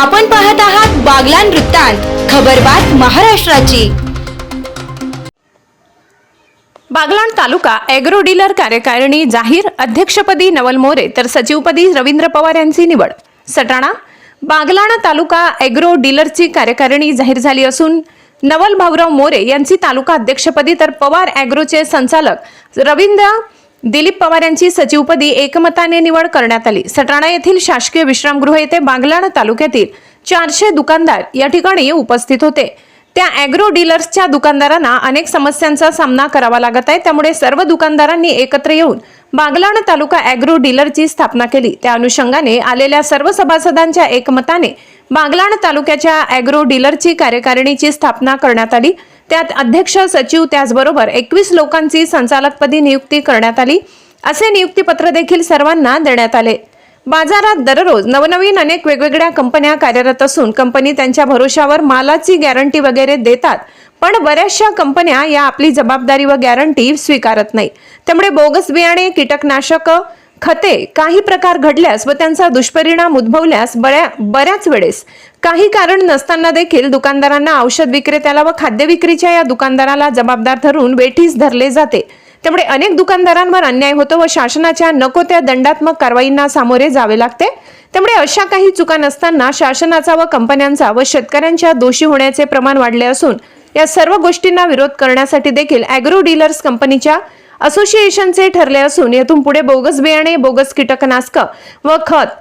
आपण पाहत आहात बागलान वृत्तांत खबरबात महाराष्ट्राची. बागलाण तालुका ॲग्रो डीलर कार्यकारिणी जाहीर अध्यक्षपदी नवल मोरे तर सचिवपदी रवींद्र पवार यांची निवड. सटाणा बागलाणा तालुका ॲग्रो डीलरची कार्यकारिणी जाहीर झाली असून नवल भाऊराव मोरे यांची तालुका अध्यक्षपदी तर पवार ॲग्रोचे संचालक रवींद्र दिलीप पवार यांची सचिवपदी एकमताने निवड करण्यात आली. सटाणा येथील शासकीय विश्रामगृह येथे बांगलाण तालुक्यातील चारशे दुकानदार या ठिकाणी उपस्थित होते. त्या ॲग्रो डीलर्सच्या दुकानदारांना अनेक समस्यांचा सामना करावा लागत आहे. त्यामुळे सर्व दुकानदारांनी एकत्र येऊन बागलाण तालुका ॲग्रो डीलरची स्थापना केली. त्या अनुषंगाने आलेल्या सर्व सभासदांच्या एकमताने बागलाण तालुक्याच्या ॲग्रो डीलरची कार्यकारिणीची स्थापना करण्यात आली. त्यात अध्यक्ष सचिव त्याचबरोबर एकवीस लोकांची संचालकपदी नियुक्ती करण्यात आली. असे नियुक्तीपत्र देखील सर्वांना देण्यात आले. बाजारात दररोज नवनवीन अनेक वेगवेगळ्या कंपन्या कार्यरत असून कंपनी त्यांच्या भरोशावर मालाची गॅरंटी वगैरे देतात पण बऱ्याचशा कंपन्या या आपली जबाबदारी व गॅरंटी स्वीकारत नाही. त्यामुळे बोगस बियाणे कीटकनाशक खते काही प्रकार घडल्यास व त्यांचा दुष्परिणाम उद्भवल्यास बऱ्या बऱ्याच वेळेस काही कारण नसताना देखील दुकानदारांना औषध विक्रेत्याला व खाद्य विक्रीच्या या दुकानदाराला जबाबदार धरून वेठीस धरले जाते. त्यामुळे अनेक दुकानदारांवर अन्याय होतो व शासनाच्या नको त्या दंडात्मक कारवाईंना सामोरे जावे लागते. त्यामुळे अशा काही चुका नसताना शासनाचा व कंपन्यांचा व शेतकऱ्यांच्या दोषी होण्याचे प्रमाण वाढले असून या सर्व गोष्टींना विरोध करण्यासाठी देखील ॲग्रो डीलर्स कंपनीच्या असोसिएशनचे ठरले असून यातून पुढे बोगस बियाणे बोगस कीटकनाशक व खत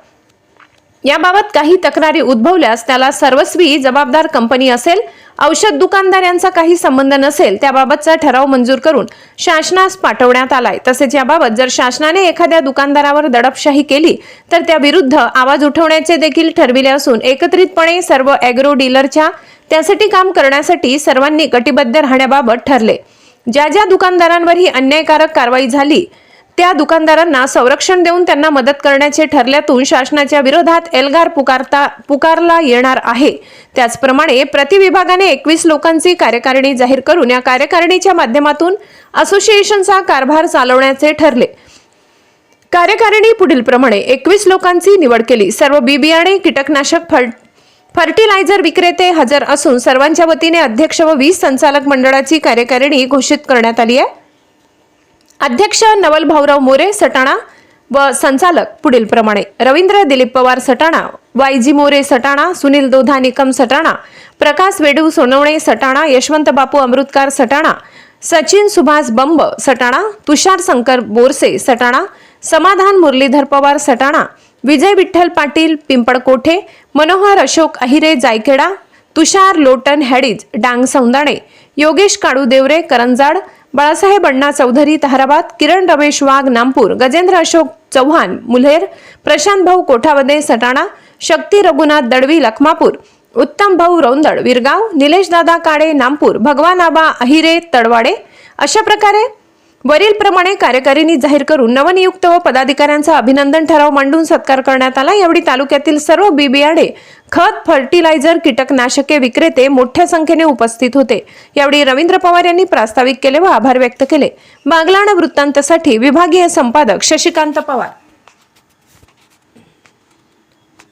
याबाबत काही तक्रारी उद्भवल्यास त्याला सर्वस्वी जबाबदार कंपनी असेल औषध दुकानदार यांचा काही संबंध नसेल त्याबाबतचा ठराव मंजूर करून शासनास पाठवण्यात आलाय. तसेच याबाबत जर शासनाने एखाद्या दुकानदारावर दडपशाही केली तर त्याविरुद्ध आवाज उठवण्याचे देखील ठरविले असून एकत्रितपणे सर्व ॲग्रो डीलरच्या त्यासाठी काम करण्यासाठी सर्वांनी कटिबद्ध राहण्याबाबत ठरले. ज्या ज्या दुकानदारांवर ही अन्यायकारक कारवाई झाली त्या दुकानदारांना संरक्षण देऊन त्यांना मदत करण्याचे ठरल्यातून शासनाच्या विरोधात एल्गार पुकारता पुकारला येणार आहे. त्याचप्रमाणे प्रतिविभागाने एकवीस लोकांची कार्यकारिणी जाहीर करून या कार्यकारिणीच्या माध्यमातून असोसिएशनचा कारभार चालवण्याचे ठरले. कार्यकारिणी पुढील प्रमाणे एकवीस लोकांची निवड केली. सर्व बी बियाणे कीटकनाशक फळ फर्टिलायझर विक्रेते हजर असून सर्वांच्या वतीने अध्यक्ष व वीस संचालक मंडळाची कार्यकारिणी घोषित करण्यात आली आहे. अध्यक्ष नवल भाऊराव मोरे सटाणा व संचालक पुढील प्रमाणे रवींद्र दिलीप पवार सटाणा वाय जी मोरे सटाणा सुनील दोधा निकम सटाणा प्रकाश वेडू सोनवणे सटाणा यशवंत बापू अमृतकार सटाणा सचिन सुभाष बंब सटाणा तुषार शंकर बोरसे सटाणा समाधान मुरलीधर पवार सटाणा विजय विठ्ठल पाटील पिंपळकोठे मनोहर अशोक अहिरे जायखेडा तुषार लोटन हॅडीज डांग सौंदाणे योगेश काळू देवरे करंजाड बाळासाहेब अण्णा चौधरी ताहराबाद किरण रमेश वाघ नामपूर गजेंद्र अशोक चव्हाण मुल्हेर प्रशांत भाऊ कोठावदे सटाणा शक्ती रघुनाथ दडवी लखमापूर उत्तम भाऊ रौंदड विरगाव निलेशदादा काळे नामपूर भगवान आबा अहिरे तडवाडे अशा प्रकारे वरील प्रमाणे कार्यकारिणी जाहीर करून नवनियुक्त व पदाधिकाऱ्यांचा अभिनंदन ठराव मांडून सत्कार करण्यात आला. यावेळी तालुक्यातील सर्व बी बियाणे खत फर्टिलायझर कीटकनाशके विक्रेते मोठ्या संख्येने उपस्थित होते. यावेळी रवींद्र पवार यांनी प्रास्ताविक केले व आभार व्यक्त केले. बागलाण वृत्तांतसाठी विभागीय संपादक शशिकांत पवार.